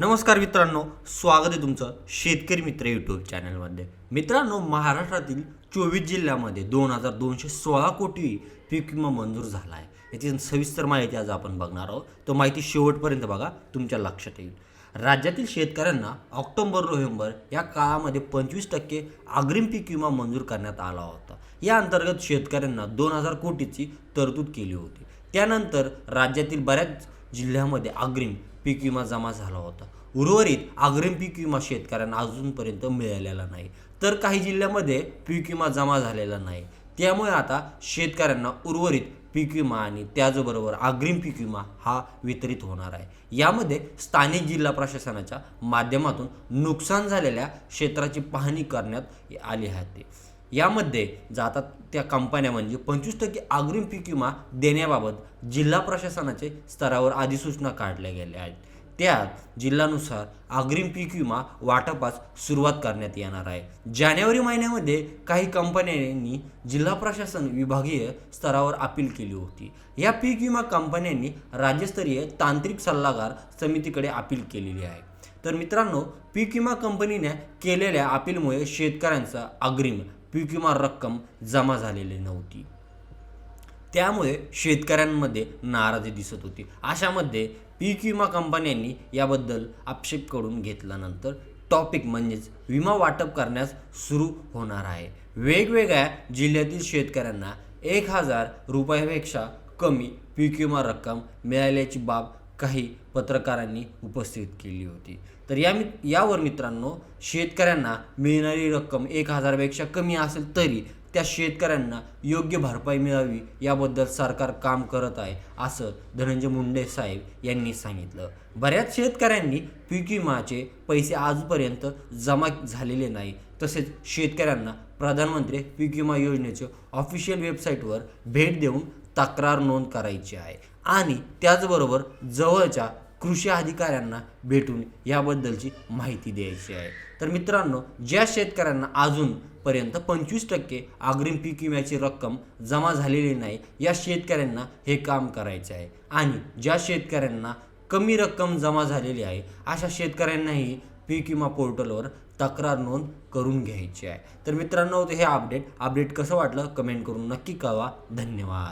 नमस्कार मित्रांनो स्वागत आहे तुमचं शेतकरी मित्र यूट्यूब चॅनलमध्ये मित्रांनो महाराष्ट्रातील चोवीस जिल्ह्यामध्ये दोन हजार दोनशे सोळा कोटी पीक विमा मंजूर झाला आहे याची सविस्तर माहिती आज आपण बघणार आहोत. तो माहिती शेवटपर्यंत बघा तुमच्या लक्षात येईल. राज्यातील शेतकऱ्यांना ऑक्टोबर नोव्हेंबर या काळामध्ये पंचवीस टक्के अग्रिम पीक विमा मंजूर करण्यात आला होता. या अंतर्गत शेतकऱ्यांना दोन हजार कोटीची तरतूद केली होती. त्यानंतर राज्यातील बऱ्याच जिल्ह्यामध्ये अग्रिम पीक विमा जमा झाला होता. उर्वरित अग्रिम पीक विमा शेतकऱ्यांना अजूनपर्यंत मिळालेला नाही. तर काही जिल्ह्यामध्ये पीक विमा जमा झालेला नाही. त्यामुळे आता शेतकऱ्यांना उर्वरित पीक विमा आणि त्याचबरोबर अग्रिम पीक विमा हा वितरित होणार आहे. यामध्ये स्थानिक जिल्हा प्रशासनाच्या माध्यमातून नुकसान झालेल्या क्षेत्राची पाहणी करण्यात आली आहे. यामध्ये जातात त्या कंपन्या म्हणजे पंचवीस टक्के अग्रिम पीक विमा देण्याबाबत जिल्हा प्रशासनाचे स्तरावर अधिसूचना काढल्या गेल्या आहेत. त्यात जिल्ह्यानुसार अग्रिम पीक विमा वाटपास सुरुवात करण्यात येणार आहे. जानेवारी महिन्यामध्ये काही कंपन्यांनी जिल्हा प्रशासन विभागीय स्तरावर अपील केली होती. या पीक विमा कंपन्यांनी राज्यस्तरीय तांत्रिक सल्लागार समितीकडे अपील केलेली आहे. तर मित्रांनो पीक विमा कंपनीने केलेल्या अपीलमुळे शेतकऱ्यांचा अग्रिम पीक विमा रक्कम जमा झालेली नव्हती. त्यामुळे शेतकऱ्यांमध्ये नाराजी दिसत होती. अशामध्ये पीक विमा कंपन्यांनी याबद्दल आक्षेप करून घेतल्यानंतर टॉपिक म्हणजेच विमा वाटप करण्यास सुरू होणार आहे. वेगवेगळ्या जिल्ह्यातील शेतकऱ्यांना एक हजार रुपयापेक्षा कमी पीक विमा रक्कम मिळाल्याची बाब काही पत्रकारांनी उपस्थित केली होती. तर या मित यावर मित्रांनो शेतकऱ्यांना मिळणारी रक्कम एक हजारपेक्षा कमी असेल तरी त्या शेतकऱ्यांना योग्य भरपाई मिळावी याबद्दल सरकार काम करत आहे असं धनंजय मुंडे साहेब यांनी सांगितलं. बऱ्याच शेतकऱ्यांनी पीक विमाचे पैसे आजपर्यंत जमा झालेले नाही. तसेच शेतकऱ्यांना प्रधानमंत्री पीक विमा योजनेचे ऑफिशियल वेबसाईटवर भेट देऊन तक्रार नोंद करायची आहे. आणि त्याचबरोबर जवळच्या कृषी अधिकाऱ्यांना भेटून याबद्दलची माहिती द्यायची आहे. तर मित्रांनो ज्या शेतकऱ्यांना अजूनपर्यंत पंचवीस टक्के अग्रिम पीक विम्याची रक्कम जमा झालेली नाही या शेतकऱ्यांना हे काम करायचे आहे. आणि ज्या शेतकऱ्यांना कमी रक्कम जमा झालेली आहे अशा शेतकऱ्यांनाही पीक विमा पोर्टलवर तक्रार नोंद करून घ्यायची आहे. तर मित्रांनो हे अपडेट अपडेट कसं वाटलं कमेंट करून नक्की कळवा. धन्यवाद.